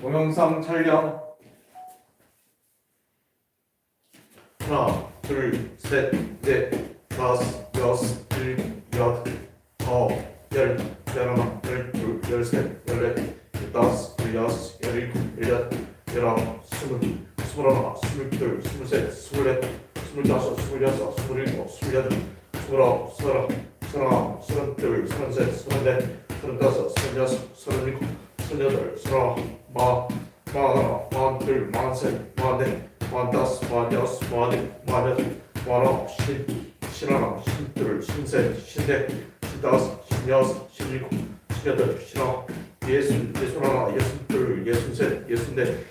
동영상 촬영. 하나, 둘, 셋, 넷, 다섯, 여섯, 일곱, 아홉, 예순둘, 예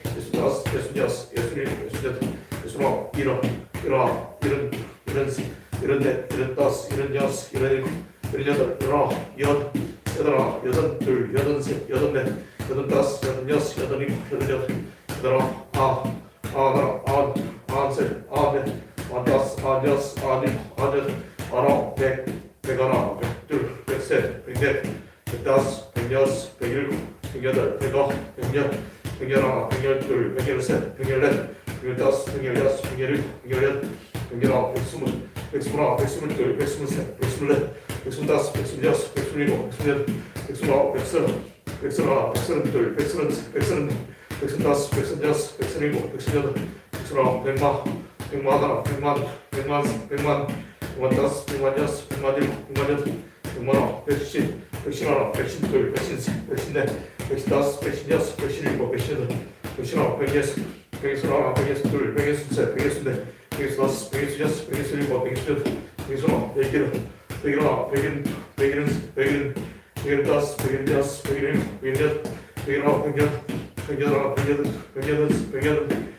백스물아홉, 백마, 백마 하나, 백만, 백만, 백만, 백만 다섯, 백만 여섯, 백만 일곱, 백만 여덟, 백만아, 백신, 백신 하나, 백신 둘, 백신 셋, 백신 넷, 백신 다섯, 백신 여섯, 백신 일곱, 백신 여덟, 백신아홉, 백여섯, 백여섯 하나, 백여섯 둘, 백여섯 셋, 백여섯 넷, 백여섯 다섯, 백여섯 여섯, 백여섯 일곱, 백여섯 여덟, 백여섯 하나, 백일흔, 백일 하나, 백일흔, 백일흔, 백일흔, 백일흔 다섯, 백일흔 여섯, 백일흔, 백일흔, 백일흔, 백일흔, 백여덟, 백여덟, 백여덟, 백여덟, 백여덟 다섯, 백여덟 여섯, 백여덟 일곱, 백여덟 여덟, 백여덟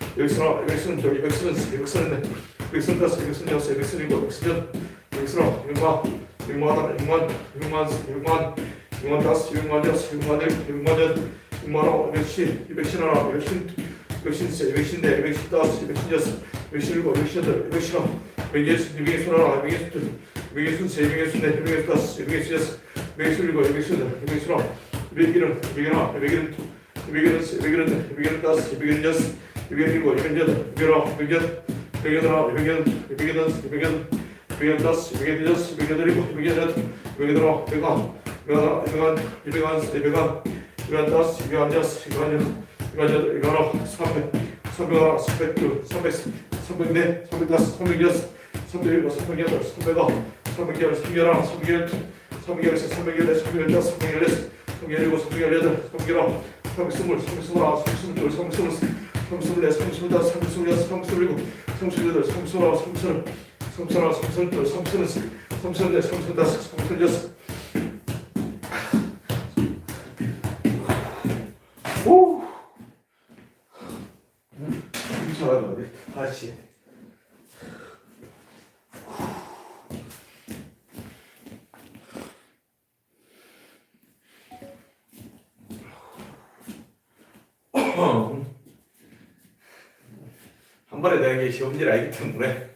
여기서 여기서는 저기 여기서는 여기서는 여기서는 다섯 여기서는 여섯 여기서는 일곱 여기서는 여기서 일만 일만 일만 일만 일만 일만 다섯 일만 여섯 일만 일 일만 여 일만 오 일신 일백신 하나 일신 일백신 세 일백신 네 일백신 다섯 일백신 여섯 일백신 일곱 일백신 여덟 일백신 아홉 일백신 일백신 하나 일백신 둘 일백신 세 일백신 네 일백신 다섯 일백신 여섯 일백신 일곱 일백신 여덟 일백신 아홉 일백일은 일백일 하나 일백일은 일백일은 일백일은 다섯 일백일은 여섯 이백한 여섯, 이백한 여섯, 이백한 여덟, 이백한 아홉, 삼백, 삼백하나, 삼백둘, 삼백셋, 삼백넷, 삼백다섯, 삼백여섯, 삼백일곱, 삼백여덟, 삼백아홉, 삼백열, 삼백하나, 삼백열둘, 삼백열셋, 삼백열넷, 삼백열다섯, 삼백열여섯, 삼백열일곱, 삼백열여덟, 삼백아홉, 삼백스물, 삼백스물하나, 삼백스물둘, 삼백스물셋, 삼백스물넷, 삼백 스물다섯, 삼백스물여섯, 삼백스물일곱, 삼백스물여덟, 삼백스물아홉, 삼백스물, 삼백스물하나, 삼백스물둘, 삼백스물셋, 삼백스물넷, 삼백스물다섯, 삼백스물여섯, 오! 이렇게 잘하는데 다시 한 번에 되는 게 쉬운 일 아니기 때문에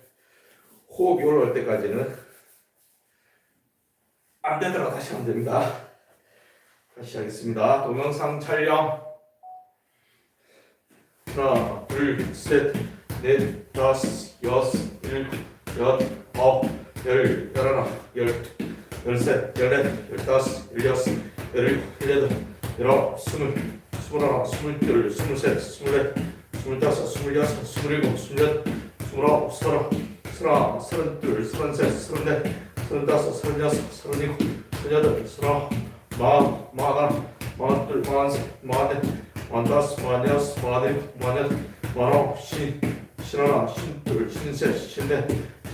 호흡이 올라올 때까지는 안 되더라 다시 하면 됩니다. 다시 하겠습니다. 동영상 촬영. 하나, 둘, 셋, 넷, 다섯, 여섯, 일곱, 여덟, 아홉, 열, 열하나, 열, 열셋, 열넷, 열다섯, 열여섯, 열일곱, 열여덟, 열아홉, 스물, 스물하나, 스물둘, 스물셋, 스물넷, 스물다섯, 스물여섯, 스물일곱, 스물여덟, 스물아홉, 서른, 서른하나, 서른둘, 서른셋, 서른넷, 서른다섯, 서른여섯, 서른일곱, 서른여덟, 서른아홉, 마흔, 마흔하나, 마흔둘, 마흔셋, 마흔넷, 마흔다섯, 마흔여섯, 마흔일곱, 마흔여덟, 마흔아홉, 쉰, 쉰하나, 쉰둘, 쉰셋, 쉰넷,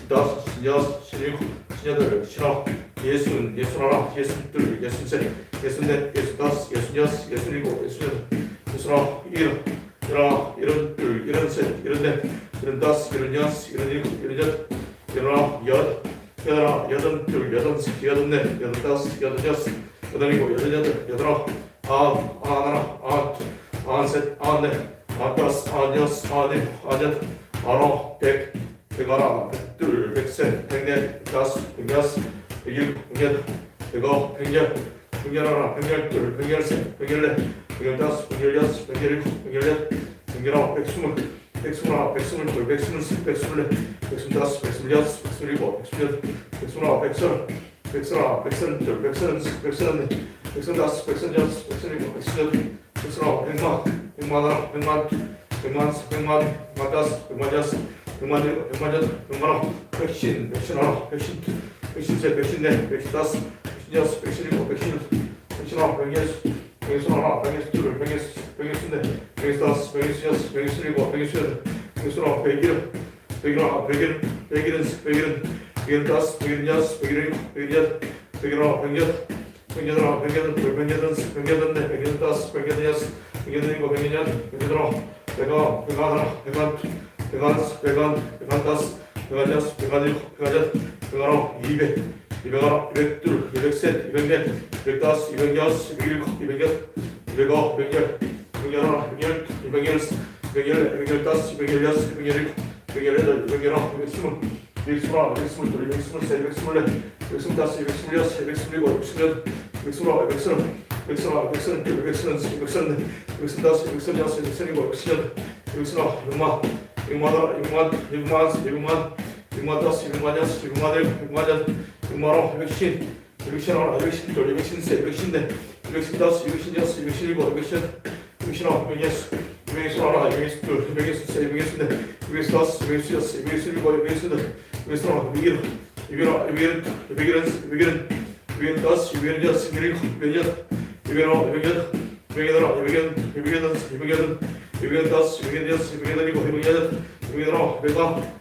쉰다섯, 쉰여섯, 쉰일곱, 쉰여덟, 쉰아홉, 예순, 예순하나, 예순둘, 예순셋, 예순넷, 예순다섯, 예순여섯, 예순일곱, 예순여덟, 예순아홉, 일흔, 일어나 일흔 둘 일흔 셋 일흔 넷 일흔 다섯 일흔 여섯 일흔 일곱 일흔 여덟 일어나 여덟 여덟 여덟 둘 여덟 셋 여덟 넷 여덟 다섯 여덟 여섯 여덟 일곱 여덟 여덟 여덟 아홉 아홉 하나 아홉 둘 아홉 셋 아홉 넷 아홉 다섯 아홉 여섯 아홉 일곱 아홉 여덟 아홉 백 백하나 백둘 백셋 백넷 다섯 백여섯 백일곱 백여덟 백아홉 백열 백열하나 백열둘 백열셋 백열넷 백열다섯 백열여섯 백열일곱 백열여덟 백열아홉 백스물 백스물 하나 백스물 둘 백스물 셋 백스물 넷 백스물 다섯 백스물 여섯 백스물 일곱 백스물 여덟 백스물 아홉 백설 백설하나 백설둘 백설넷 백설넷 백설다섯 백설여섯 백설일곱 백설여덟 백설아홉 백만 백만 하나 백만 백만 백만 백만 다섯 백만 여섯 백만 일곱 백만 여덟 백만 아홉 백신 백신 하나 백신 백신 셋 백신 넷 백신 다섯 백신여섯 백신일곱 백신여덟 백신아홉 백여섯 백신하나 백여둘 백여섯 백여섯넷 백여섯다섯 백여섯여섯 백여섯일곱 백여섯여덟 백여섯아홉 백일 백일하나 백일 백일은 백일은 백일은 다섯 백일은 여섯 백일은 백일여덟 백일하나 백여덟 백여덟 백여덟 백여덟 백여덟 백여덟 다섯 백여덟 여섯 백여덟 일곱 백여덟 백여덟 백아 백하나 백한 백한 백한 백한 다섯 백한 여섯 백한 일곱 백한 여덟 백하나 이백 이백하나 이백둘 이백셋 이백넷 이백다섯 이백여섯 이백일곱 이백여덟 이백아홉 백열 백열하나 백열 이백열 백열 백열다섯 백열여섯 백열일곱 백열여덟 백열아홉 백스물 백스물하나 백스물둘 백스물셋 백스물넷 백스물다 섯 백스물여섯 백스물일곱 백스물여덟 백스물아홉 백스물 백스물하나 백스물둘 백스물셋 백스물넷 백스물다섯 백스물여섯 백스물일곱 백스물여덟 백스물아홉 백만 백만하나 백만 백만 백만 백만 다섯 백만 여섯 백만 일곱 백만 여덟 백만아홉 백신 백신하나 백신둘 백신셋 백신넷 백신다섯 백신여섯 백신일곱 백신 백신아홉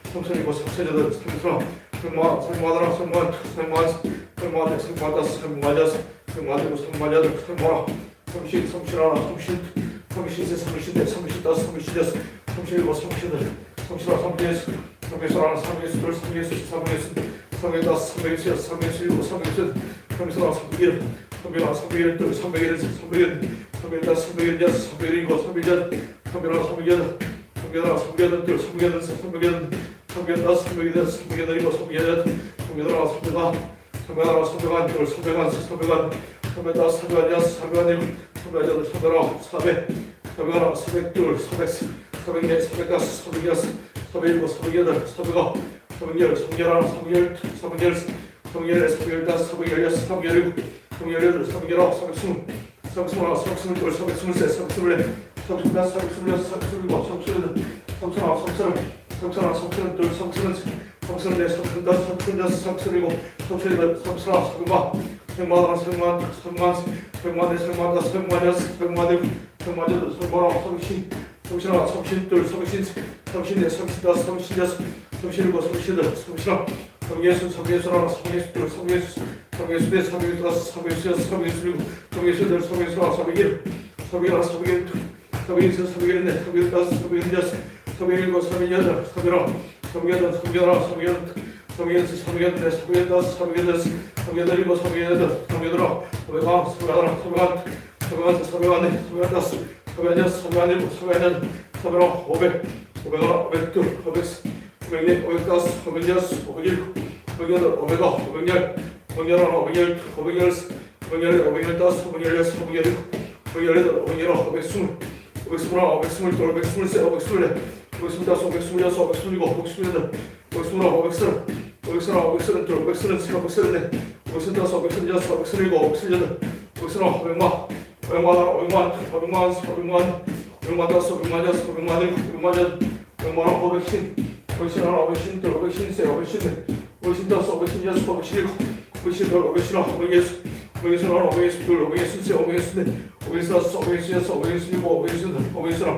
성천이고 성천이다 성천 성마 성마다라 성마 성마 성마다 성마다 성마자 성마되고 성마자 성마라. 성신 성신하라. 성신 성신세 성신대 성신다 성신자 성신이고 성신들. 성신아 성예수 성예수라 성예수를 성예수 성예수. 성예다 성예수야 성예수이고 성예수 성신아 성일. 성별아 성일 또 성일 성일. 성일다 성일자 성일이고 성일자 성별아 성일자 성별아 성일자 성일자 성일자 성일자 삼백여덟 삼백여덟 삼백여덟 삼백하나 삼백하 삼백하나 삼백한 둘 삼백한 삼백한 삼백다섯 삼백한 여섯 삼백한 일곱 삼백여덟 삼백아홉 사백 삼백하나 사백둘 사백셋 사백넷 사백다섯 사백여섯 사백일곱 사백여덟 사백아홉 사백열 사백열하나 사백열 사백열 사백열넷 사백열다섯 사백열여섯 사백열일곱 사백열여덟 사백열아홉 사백스물 사백스물하나 사백스물둘 사백스물셋 사백스물넷 사백스물다섯 사백스물여섯 사백스물일곱 사백스물여덟 사백스물아홉 사백 스물 사백스물하나 사백스물둘 사백스물셋 사백스물넷 사백스물다섯 사백스물여섯 사백스물일곱 사백스물여덟 사백스물아홉 사백만 백만 하나 백만 백만 백만 넷 백만 다섯 백만 여섯 백만 일곱 백만 여덟 백만 아홉 삼십 하나 삼십 둘 삼십 삼십 넷 삼십 다섯 삼십 여섯 삼십 일곱 삼십 여덟 여섯 삼십 여섯 하나 여섯 둘 여섯 삼십 여섯 넷 여섯 다섯 삼십 여섯 여섯 일곱 여섯 여덟 여섯 하나 삼십 일 삼십 하나 삼십 일둘 삼십 여섯 삼십 일넷 여섯 다섯 삼십 여섯 삼십 일곱 삼십 여덟 삼십 하나 삼십 여덟 삼십 하나 삼십 여덟 삼십 여섯 삼십 여덟 넷 삼십 다섯 삼십 여섯 삼십 여덟 일곱 삼십 여덟 삼십 여덟 아홉 삼십 아홉 삼십 하나 삼십 한 삼십 삼십 넷 삼십 다섯 삼십 여섯 삼십 일곱 삼십 여덟 삼십 아홉 오백 오백 하나 오백 둘 오백 오백 넷 오백 다섯 오백 여섯 오백 일곱 오백 여덟 오백 아홉 오백 열 오백 열 하나 오백 열 오백 열 오백 열 오백 열 다섯 오백 열 여섯 오백 열 일곱 오백 열 여덟 오백 열 아홉 오백 스물 오백 스물 하나 오백 스물 둘 오백 스물 셋 오백 스물 넷 525, 526, 527, 528, 529, 530, 531, 532, 533, 534, 535, 536, 537, 538, 539, 500만, 500만, 500만 다섯, 500만 여섯, 500만 일곱, 500만 여덟, 500만 하나, 500신, 500신 하나, 500신 둘, 500신 세, 500신 넷, 500신 다섯, 500신 여섯, 500신 일곱, 500신 둘, 500신 하나, 500예수, 500예수 하나, 500예수 둘, 500예수 세, 500예수 넷, 500예수 다섯, 500예수 여섯, 500예수 일곱, 500예수 여덟, 500예수 하나,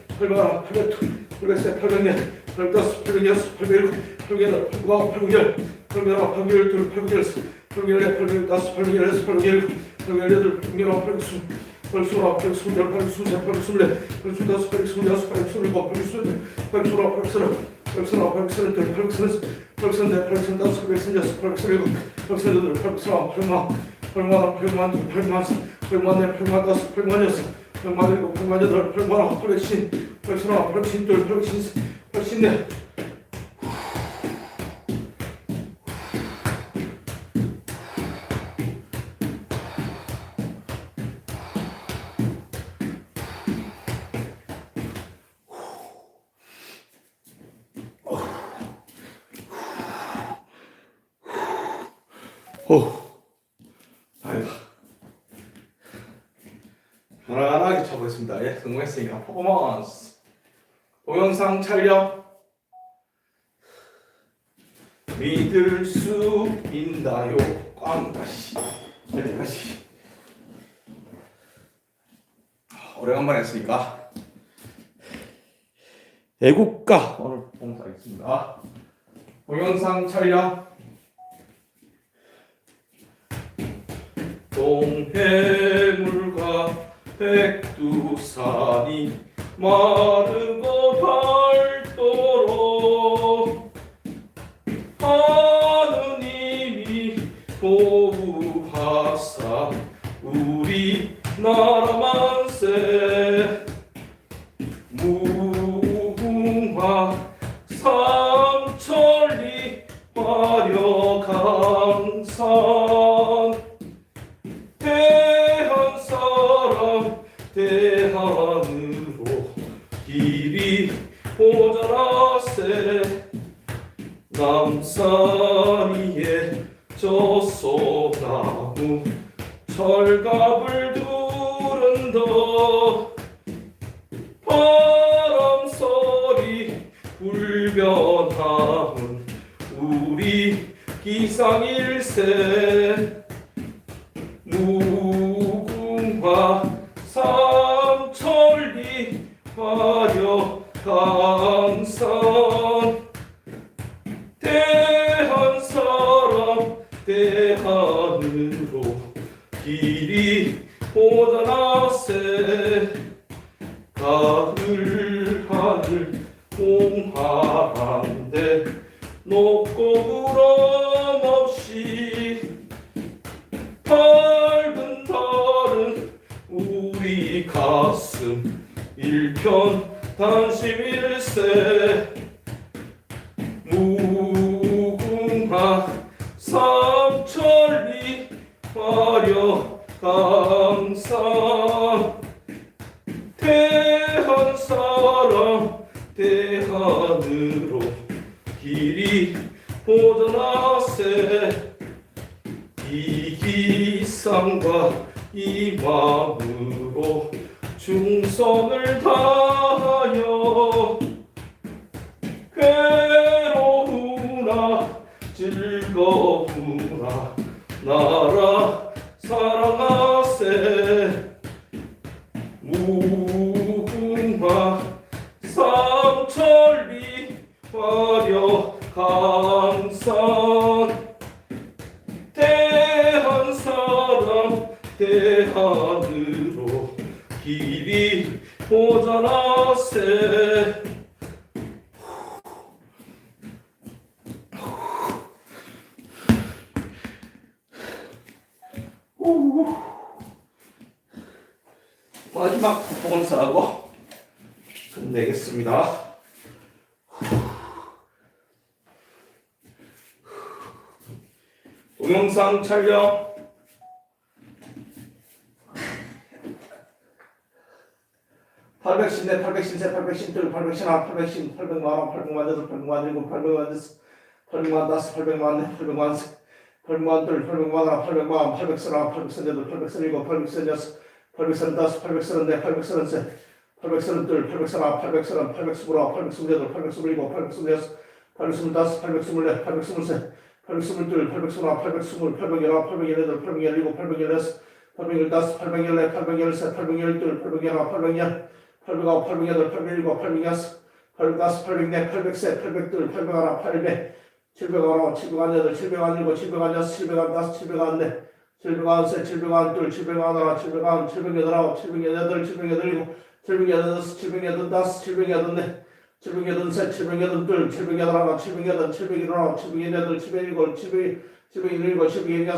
팔백 둘, 팔백 셋, 팔백 넷, 팔백 다섯, 팔백 여섯, 팔백 일곱, 팔백 여덟, 팔백 아홉, 팔백 열, 팔백 아홉, 팔백 열 둘, 팔백 열 셋, 팔백 열 넷, 팔백 다섯, 팔백 열 여섯, 팔백 열 일곱, 팔백 열 여덟, 팔백 열 아홉, 팔백 스물, 팔백 스물아홉, 팔백 스물열, 팔백 스물셋, 팔백 스물넷, 팔백 스물다섯, 팔백 스물여섯, 팔백 스물일곱, 팔백 스물여덟, 팔백 스물아홉, 팔백 스물, 팔백 스물아홉, 팔백 스물둘, 팔백 스물셋, 팔백 스물넷, 팔백 스물다섯, 팔백 스물여섯, 팔백 스물일곱, 팔백 스물여덟, 팔백 스물아홉, 팔백만, 팔백만, 팔백만 둘, 팔백만 셋, 팔백만 넷, 팔백만 다섯, 팔백만 여섯, 팔백만 일곱, 팔백만 여덟, 팔백만 아홉, 팔백신, 팔백신 하나, 팔백신 둘, 팔백신 셋, 팔백신 넷. 오, 아이고. 편안하게 쳐보겠습니다. 예, 성공했으니까 퍼포먼스. 동영상 촬영. 믿을 수 있나요? 꽝다시. 여기까지. 오래간만에 했으니까. 애국가 오늘 봉사하겠습니다. 동영상 촬영. 동해물과 백두산이 마르고 닳도록 하느님이 보호하사 우리 나라 만세 하여 다 보더나세 이 기상과 이 마음으로 충성을 다하여 괴로우나 즐거우나 나라 오자나세 마지막 본사하고 끝내겠습니다. 동영상 촬영. 팔백신대, 팔백신세, 팔백신둘, 팔백신하, 팔백신, 팔백만원, 팔백만 여덟, 팔백만 일곱, 팔백만 여섯, 팔백만 다섯, 팔백만 넷, 팔백만 셋, 팔백만 둘, 팔백만 하나, 팔백만, 팔백선하, 팔백선 여덟, 팔백선 일곱, 팔백선 여섯, 팔백선 다섯, 팔백선 넷, 팔백선 셋, 팔백선 둘, 팔백선 하나, 팔백선, 팔백스물 하나, 팔백스물 여덟, 팔백스물 일곱, 팔백스물 여섯, 팔백스물 다섯, 팔백스물 넷, 팔백스물 셋, 팔백스물 둘, 팔백스물 하나, 팔백스물, 팔백열하나, 팔백열여덟, 팔백열일곱, 팔백열여섯, 팔백열다섯, 팔백열넷, 팔백열셋, 팔백열둘, 팔백열하나, 팔백열, 팔백아홉, 팔백여덟, 팔백일곱, 팔백여섯, 팔백다섯, 팔백넷, 팔백셋, 팔백둘, 팔백 하나, 팔백, 칠백하나, 칠백한여덟, 칠백한일곱, 칠백한여섯, 칠백한다섯, 칠백한넷, 칠백한셋, 칠백한둘, 칠백하나, 칠백한, 칠백여덟아홉, 칠백여덟, 칠백여덟일곱, 칠백여덟여섯, 칠백여덟다섯, 칠백여덟넷, 칠백여덟셋, 칠백여덟둘, 칠백여덟하나, 칠백여덟, 칠백일하나, 칠백여덟, 칠백일곱, 칠백, 칠백일곱, 칠백여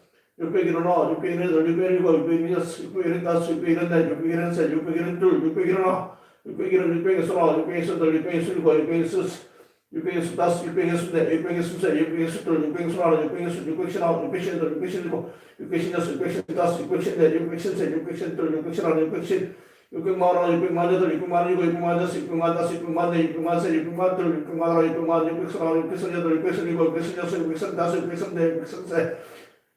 600 일어나, 600 일어나, 600 일어나, 600 일어나, 600 일어나, 600 일어나, 600 일어나, 600 일어나, 600 일어나, 600 일어나, 600 일어나, 600 일어나, 600 일어나, 600 일어나, 600에서 다스 600에서 내 600에서 세 600에서 돌 600에서 하나 600에서 600씩 나와 600씩 돌 600씩 일곱 600씩 여섯 600씩 다스 600씩 내 600씩 세 600씩 돌 600씩 하나 600씩 600만 하나 600만 여덟 600만 일곱 600만 여섯 600만 다스 600만 내 600만 세 600만 돌 600만 하나 600만 600씩 하나 600씩 여덟 600씩 일곱 600씩 여섯 600씩 다스 600씩 내 600씩 세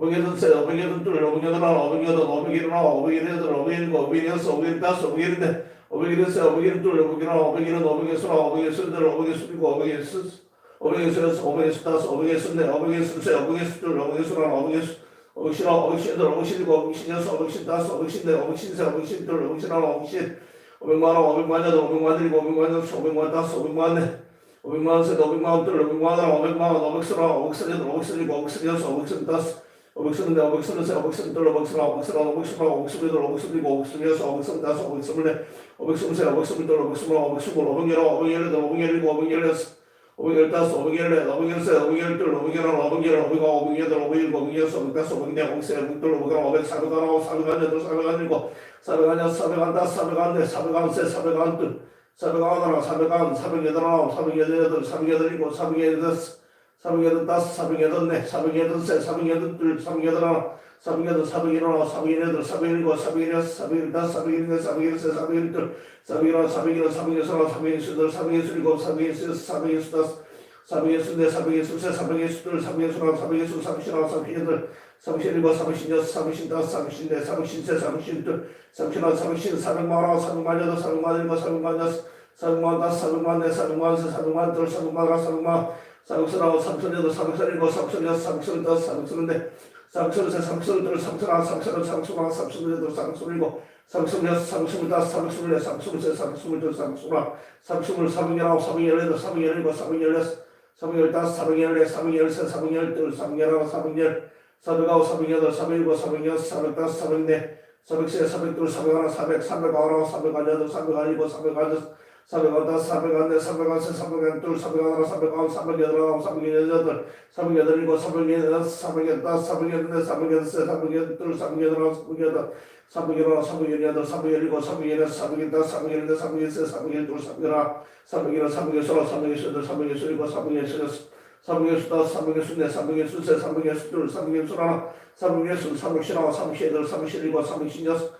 여덟, 육백일곱, 육백여섯, 육백다섯, 육백넷, 육백세, 육백둘, 육백하나, 육백 오백하나, 오백한여덟, 오백한일곱, 오백한여섯, 오백한다섯, 오백한넷, 오백한셋, 오백한둘, 오백하나, 오백한, 오백여덟, 오백여덟, 오백여덟일곱, 오백여덟, 오백여덟, 오백여덟, 오백여덟넷, 오백여덟 세, 오백여덟 둘, 오백여덟 하나, 오백여덟, 오백일흔 하나, 오백일여덟, 오백일곱, 오백일여섯, 오백일 다섯, 오백일 넷, 오백일 세, 오백일 둘, 오백일 하나, 오백일은 오백일 하나, 오백일 둘, 오백일 일곱, 오백일 오백일 여섯, 오백일 다섯, 오백일 넷, 오백일 세, 오백일 둘, 오백일 하나, 오백일 오백일 하나, 오백일 여덟, 오백일 일곱, 오백일 여섯, 오백일 다섯, 오백일 넷, 오백일 세, 오백일 둘, 오백일 하나, 오백일 오백만 원, 오백만 여덟, 오백만 일곱, 오백만 여섯, 오백만 다섯, 오백만 넷, 오백만 세, 오백만 둘, 오백만 하나, 오백만 원, 오백만 하나, 오백만 여덟, 오백만 일곱, 오백만 여섯, 오백만 다섯, 오백만 넷, 오백만 세, 오백만 둘, 오백만 하나, 오백만 하나, 오백만 하나, 오백만 여덟, 오백만 일곱, 오백만 여섯, 오백만 다섯, 오백만 넷, 오백만 세, 오백만 둘, 오백만 하나, 오백만 스물, 오백만 여덟, 오백만 여덟, 오백만 일곱, 오백만 여섯, 오백만 열다섯, 오백만 열넷, 오백만 열세, 오백만 열둘, 오백만 하나, 오백만 열, 오백만 오백만 여덟, 오백만 일곱, 오백만 여섯, 오백만 다섯, 오백만 넷, 오백만 세, 오백만 둘, 오백만 하나, 오백, 사백 하나, 사백 한 여덟, 사백 한 일곱, 사백 한 여섯, 사백 한 다섯, 사백 한 넷, 사백 한 세, 사백 한 둘, 사백 한 하나, 사백 한, 사백 여덟 하나, 사백 여덟 여덟, 사백 여덟 일곱, 사백 여덟 여섯, 사백 여덟 다섯, 사백 여덟 넷, 사백 여덟 세, 사백 여덟 둘, 사백 여덟 하나, 사백 여덟, 사백 일 하나, 사백 일 여덟, 사백 일곱, 사백 일 여섯, 사백 일 다섯, 사백 일 넷, 사백 일 세, 사백 일 둘, 사백 일 하나, 사백 일 사백 일 하나, 사백 일 여덟, 사백 일 일곱, 사백 일 여섯, 사백 일 다섯, 사백 일 넷, 사백 일 세, 사백 일 둘, 사백 일 하나, 사백 일 사백 일 하나, 사백 일 여덟, 사백 일 일곱, 사백 일 여섯, 사백 일 다섯, 사백 일 넷, 사백 일 세, 사백 일 둘, 사백 일 하나, 사백 일 사백만 하나, 사백만 여덟, 사백만 일곱, 사백만 여섯, 사백만 다섯, 사백만 넷, 사백만 세, 사백만 둘, 사백만 하나, 사백만 사백선 하나, 사백선 여덟, 사백선 일곱, 사백선 여섯, 사백선 다섯, 사백선 넷, 사백선 세, 사백선 둘, 사백선 하나, 사백선 사백선 하나, 사백선 여덟, 사백선 일곱, 사백선 여섯, 사백선 다섯, 사백선 넷, 사백선 세, 사백선 둘, 사백선 하나, 사백선 사백 열아홉, 사백 열여덟, 사백 열일곱, 사백 열여섯, 사백 열다섯, 사백 열넷, 사백 열세, 사백 열둘, 사백 열하나, 사백 열, 사백 아홉, 사백 여덟, 사백 일곱, 사백 여섯, 사백 다섯, 사백 넷, 사백 세, 사백 둘, 사백 하나, 사백, 사백 하나, 사백 여덟, 사백 일곱, 사백 여섯, 사백 다섯, 사백 넷, 사백 세, 사백 둘, 사백 하나, 사백 아홉, 사백 여덟, 아홉, 사백 여덟, 사백 여덟 일곱, 사백 여덟, 사백 다섯, 사백 여덟 넷, 사백 여덟 세, 사백 여덟 둘, 사백 여덟 아홉, 사백 여덟, 사백 열하나, 사백 여덟, 사백 열일곱, 사백 여섯, 사백 다섯, 사백 여넷, 사백 여섯, 사백 둘, 사백 하나, 사백 일, 사백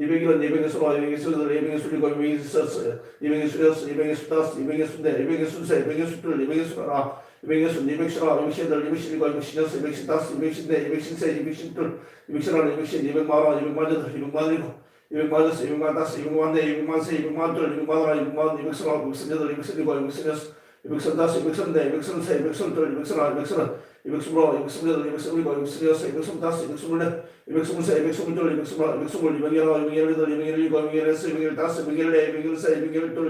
예배기는 예배기 수로, 예배기 수들, 예배기 수리고, 예배기 수스, 예배기 수여스, 예배기 수다스, 예배기 순대, 예배기 순세, 예배기 수들, 예배기 수라, 예배기 순, 예배기 수라, 예배기 시들, 예배기 수리고, 예배기 신여스, 예배기 신다스, 예배기 신대, 예배기 신세, 예배기 신들, 예배기 수라, 예배기 신, 예배기 마라, 예배기 만져들, 예배기 만리고 이백만에서 이백만다스 이백만대 이백만세 이백만둘 이백만하 이백만 이백선하 이백선여덟 이백선이고 이백선여섯 이백선다스 이백선대 이백선세 이백선둘 이백선하 이백선은 이백스물하 이백스물여덟 이백스물이고 이백선여섯 이백스물다스 이백스물넷 Exacto, y me quiero decir que me quiero decir que me quiero decir que me quiero decir que me quiero decir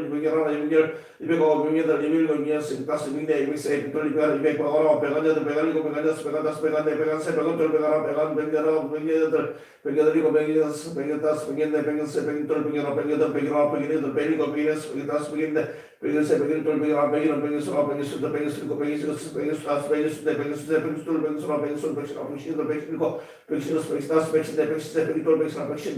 que me quiero decir 10 5 5 5 2 5 5 5 5 5 5 5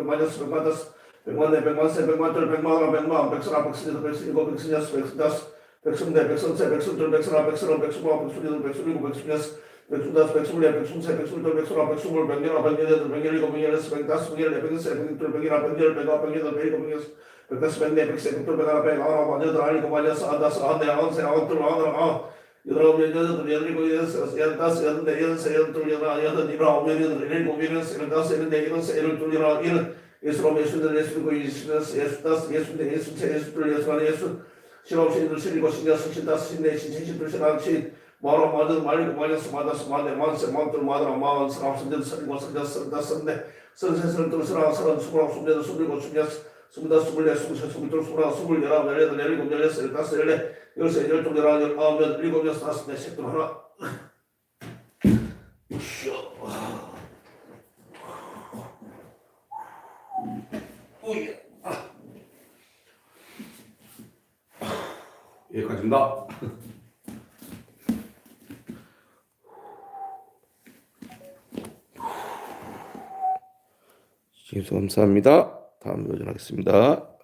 5 5 5 10 Pegman de Pegman se Pegman tur Pegman la Pegman Pexon Apexon de Pexon Go Pexon Yes Pexon Das Pexon de Pexon se Pexon tur Pexon Apexon Pexon Go Pexon Yes Pexon Go Pexon Yes Pexon Das Pexon de Pexon se Pexon tur Pexon Apexon Go Pexon Apexon de Pexon Go Pexon Yes Pexon Das Pexon de Pexon se Pexon tur Pexon Apexon Pexon Apexon de Pexon Go Pexon Yes Pexon de Pexon se Pexon tur Pexon Apexon Go Pexon Yes Pexon Das Pexon de Pexon se Pexon tur Pexon Apexon Go Pexon Yes Pexon Das Pexon de Pexon se Pexon tur Pexon Apexon Go Pexon Yes Pexon Das Pexon de Pexon se Pexon tur Pexon Apexon Go Pexon Yes Pexon Das Pexon de Pexon se Pexon tur Pexon Apexon Go Pexon Yes Pexon Das Pexon de Pexon se Pexon tur Pexon Apexon Go Pexon Yes Pexon Das Pexon de Pexon se Pexon tur Pexon Apexon Go Pexon Yes Pexon Das Pexon de Pexon se Pexon tur Pexon Apexon Go Pexon Yes Pexon Das Pexon de Pexon se Pexon tur Pexon Apexon Go Pexon Yes Pexon Das Pexon de Pexon se Pexon tur Pexon Apexon Go Pexon Yes Pexon Das Pexon de Pexon se Pexon tur Pexon Apexon 섯, 백다섯, 백네, 백세, 백둘, 백하나, 백아홉, 백여덟, 아홉, 백여섯, 아흔다섯, 아흔네, 아흔세, 아흔둘, 아흔하나, 아흔, 여덟, 여덟, 여덟, 여섯, 여덟다섯, 여덟네, 여섯세, 여덟둘, 여덟, 여덟, 일아홉, 여덟, 일곱, 여섯, 여덟다섯, 여덟네, 여섯세, 여덟둘, 여덟, 여덟, 예수로 예수들 예수고 예수여섯 예수다섯 예수네 예수세 예수둘 예수하나 예수 신업 신들 신이고 신여섯 신다섯 신네 신천 신둘 신하신 마로 마들 말리고 말려서 마다서 마네 만세 만들 마다라 마흔 서랍 선전 서리고 선전 서른다 선네 선세 서른둘 서라 서른 스물아홉 스물여덟 스물일곱 스물여섯 스물다섯, 스물넷, 스물여섯, 스물둘, 스물하나, 스물, 열아홉, 열여덟, 열일곱, 열여섯, 열다섯, 열네, 열세, 열둘, 열하나, 열아홉, 열여덟, 일곱, 여섯, 다섯, 넷, 셋, 둘, 하나. 여기까지입니다. 시청해주셔서 감사합니다. 다음 도전하겠습니다.